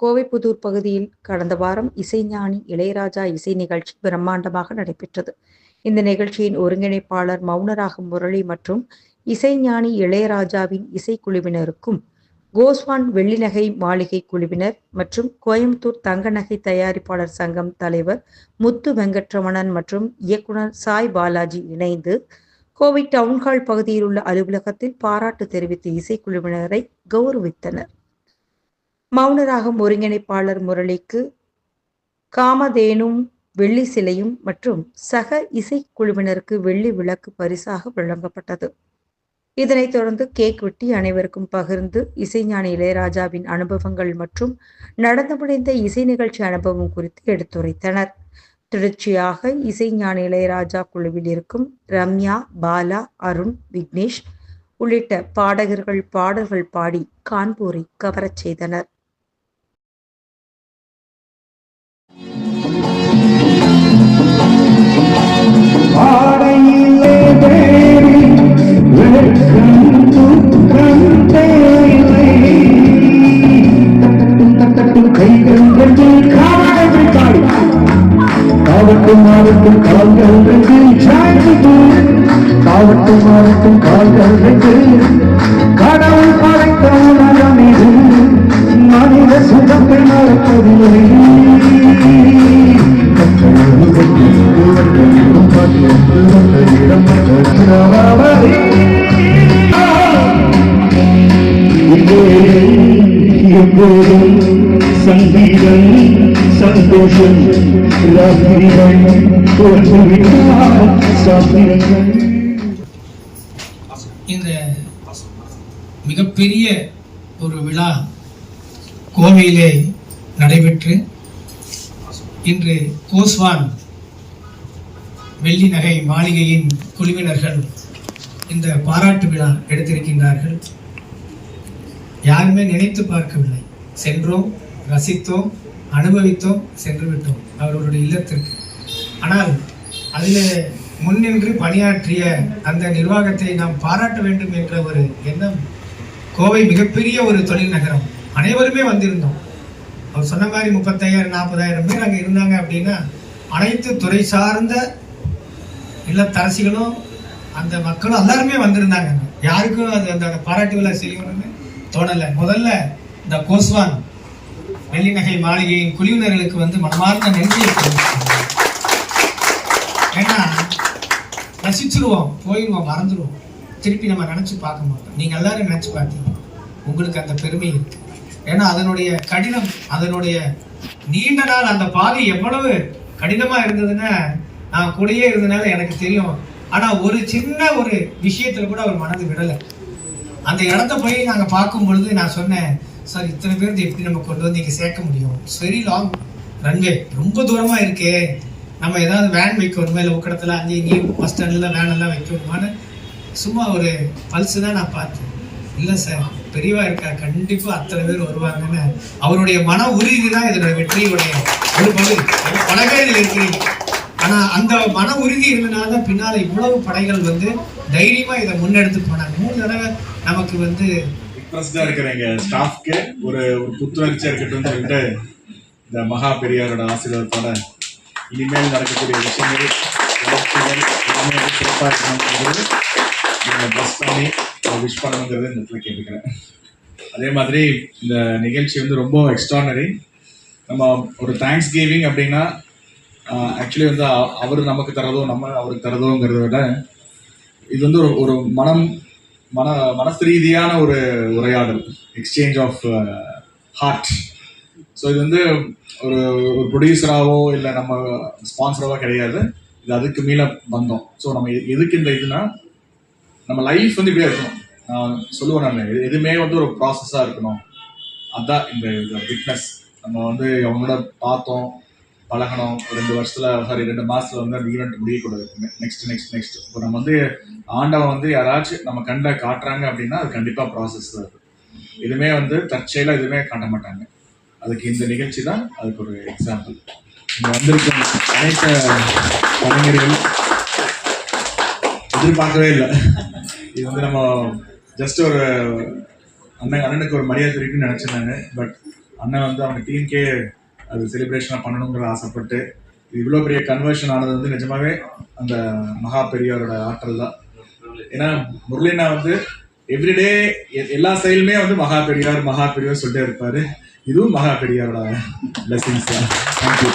கோவைப்புதூர் பகுதியில் கடந்த வாரம் இசைஞானி இளையராஜா இசை நிகழ்ச்சி பிரம்மாண்டமாக நடைபெற்றது. இந்த நிகழ்ச்சியின் ஒருங்கிணைப்பாளர் மௌனராகம் முரளி மற்றும் இசைஞானி இளையராஜாவின் இசைக்குழுவினருக்கும் கோஸ்வான் வெள்ளிநகை மாளிகை குழுவினர் மற்றும் கோயம்புத்தூர் தங்க நகை தயாரிப்பாளர் சங்கம் தலைவர் முத்து வெங்கட்ரமணன் மற்றும் இயக்குனர் சாய் பாலாஜி இணைந்து கோவை டவுன்ஹால் பகுதியில் உள்ள அலுவலகத்தில் பாராட்டு தெரிவித்து இசைக்குழுவினரை கௌரவித்தனர். மௌனராகம் ஒருங்கிணைப்பாளர் முரளிக்கு காமதேனும் வெள்ளி சிலையும் மற்றும் சக இசைக்குழுவினருக்கு வெள்ளி விளக்கு பரிசாக வழங்கப்பட்டது. இதனைத் தொடர்ந்து கேக் வெட்டி அனைவருக்கும் பகிர்ந்து இசைஞானி இளையராஜாவின் அனுபவங்கள் மற்றும் நடந்து முடிந்த இசை நிகழ்ச்சி அனுபவம் குறித்து எடுத்துரைத்தனர். தொடர்ச்சியாக இசைஞானி இளையராஜா குழுவில் இருக்கும் ரம்யா பாலா அருண் விக்னேஷ் உள்ளிட்ட பாடகர்கள் பாடல்கள் பாடி கான்பூரை கவரச் செய்தனர். காவட்டும் ஆவட்டும் கால்கள் ரெண்டு சாய்ந்து காவட்டும் ஆவட்டும் கால்கள் ரெண்டு கடவுள் படைத்த உலகம் இது மனித சுகத்தை மறப்பதில்லை சங்கீதம் சந்தோஷம் இந்த மிகப்பெரிய ஒரு விழா கோவையிலே நடைபெற்று இன்று கோஸ்வான் வெள்ளி நகை மாளிகையின் குழுவினர்கள் இந்த பாராட்டு விழா எடுத்திருக்கின்றார்கள். யாருமே நினைத்து பார்க்கவில்லை. சென்றோம் ரசித்தோம் அனுபவித்தோம் சென்று விட்டோம் அவர்களுடைய இல்லத்திற்கு. ஆனால் அதில் முன்னின்று பணியாற்றிய அந்த நிர்வாகத்தை நாம் பாராட்ட வேண்டும் என்ற ஒரு எண்ணம் கோவை மிகப்பெரிய ஒரு தொழில் நகரம். அனைவருமே வந்திருந்தோம். அவர் சொன்ன மாதிரி முப்பத்தாயிரம் நாற்பதாயிரம் பேர் அங்கே இருந்தாங்க அப்படின்னா அனைத்து துறை சார்ந்த இல்லத்தரசிகளும் அந்த மக்களும் எல்லாருமே வந்திருந்தாங்க யாருக்கும் அது அந்த பாராட்டு விழா செய்யணும்னு தோணலை. முதல்ல இந்த கோஸ்வான் வெள்ளிநகை மாளிகையின் குழுவினர்களுக்கு வந்து மனமார்ந்த நன்றியை ஏன்னா ரசிச்சிருவோம் போயிடுவோம் மறந்துடுவோம் திருப்பி நம்ம நினைச்சு பார்க்க மாட்டோம். நீங்க எல்லாரும் நினைச்சு பார்த்தீங்க உங்களுக்கு அந்த பெருமை இருக்கு. ஏன்னா அதனுடைய கடினம் அதனுடைய நீண்ட நாள் அந்த பாதை எவ்வளவு கடினமா இருந்ததுன்னா நான் கூடயே இருந்தனால எனக்கு தெரியும். ஆனா ஒரு சின்ன ஒரு விஷயத்துல கூட அவர் மனது விடலை. அந்த இடத்த போய் நாங்க பார்க்கும் பொழுது நான் சொன்னேன் சார் இத்தனை பேர் எப்படி நம்ம கொண்டு வந்து இங்கே சேர்க்க முடியும்? வெரி லாங் ரன்வே ரொம்ப தூரமாக இருக்கே. நம்ம ஏதாவது வேன் வைக்கணுமா இல்லை உக்கடத்தில் அங்கே இங்கேயும் பஸ் ஸ்டாண்டில் வேன் எல்லாம் வைக்கணுமான்னு சும்மா ஒரு பல்ஸு தான் நான் பார்த்தேன். இல்லை சார் பெரியவா இருக்கா கண்டிப்பாக அத்தனை பேர் வருவாங்கன்னு அவருடைய மன உறுதி தான் இதனுடைய வெற்றியுடைய ஒரு பகுதி அது பல பேர் இதில் இருக்கிறீங்க அந்த மன உறுதி இருந்தனால தான் பின்னால் இவ்வளவு படைகள் வந்து தைரியமாக இதை முன்னெடுத்து போனாங்க. மூணு தடவை நமக்கு வந்து இம்ப்ரெஸ்டா இருக்கிற எங்கள் ஸ்டாஃப்க்கு ஒரு ஒரு புத்துணர்ச்சியா இருக்கட்டும்னு சொல்லிட்டு இந்த மகா பெரியாரோட ஆசீர்வாதத்தோட இனிமேல் நடக்கக்கூடிய விஷயங்கள் வாழ்க்கைகள் எல்லாமே வந்து இருக்கணுங்கிறது நீங்க பஸ் பண்ணி விஷ் பண்ணணுங்கிறது இந்த இடத்துல கேட்டுக்கிறேன். அதே மாதிரி இந்த நிகழ்ச்சி வந்து ரொம்ப எக்ஸ்ட்ரானரி நம்ம ஒரு தேங்க்ஸ் கிவிங் அப்படின்னா ஆக்சுவலி வந்து அவர் நமக்கு தரதோ நம்ம அவருக்கு தரதோங்கிறத விட இது வந்து ஒரு ஒரு மனம் மன மனசு ரீதியான ஒரு உரையாடல் எக்ஸ்சேஞ்ச் ஆஃப் ஹார்ட் ஸோ இது வந்து ஒரு ஒரு ப்ரொடியூசராகவோ இல்லை நம்ம ஸ்பான்சராகவோ கிடையாது. இது அதுக்கு மேலே வந்தோம் ஸோ நம்ம எ- எதுக்கு இந்த இதுனா நம்ம லைஃப் வந்து இப்படியே இருக்கணும். நான் சொல்லுவேன் நான் எதுவுமே வந்து ஒரு ப்ராசஸாக இருக்கணும். அதுதான் இந்த விட்னஸ் நம்ம வந்து அவங்களோட பார்த்தோம். பழகணும். ரெண்டு வருஷத்துல சாரி ரெண்டு மாசத்துல வந்து அந்த ஈவெண்ட் முடியக்கூடாது. நெக்ஸ்ட் நெக்ஸ்ட் நெக்ஸ்ட் இப்போ நம்ம வந்து ஆண்டவன் வந்து யாராச்சும் நம்ம கண்ட காட்டுறாங்க அப்படின்னா அது கண்டிப்பா ப்ராசஸ் தான் அது. எதுவுமே வந்து தற்செயலா எதுவுமே காட்ட மாட்டாங்க. அதுக்கு இந்த நிகழ்ச்சி தான் அதுக்கு ஒரு எக்ஸாம்பிள் இங்க வந்திருக்கும் அனைத்து கலைஞர்கள் எதிர்பார்க்கவே இல்லை. இது வந்து நம்ம ஜஸ்ட் ஒரு அண்ணன் அண்ணனுக்கு ஒரு மரியாதை இருக்குன்னு நினைச்சேன் நான். பட் அண்ணன் வந்து அவங்க டீமுக்கே அது செலிப்ரேஷனாக பண்ணணுங்கிற ஆசைப்பட்டு இவ்வளோ பெரிய கன்வர்ஷன் ஆனது வந்து நிஜமாவே அந்த மகா பெரியாரோட ஆற்றல் தான். ஏன்னா முரளினா வந்து எவ்ரிடே எல்லா செயலுமே வந்து மகா பெரியார் மகா பெரியார் சொல்லிட்டே இருப்பாரு. இதுவும் மகா பெரியாரோட பிளஸிங்ஸ் தான். தேங்க்யூ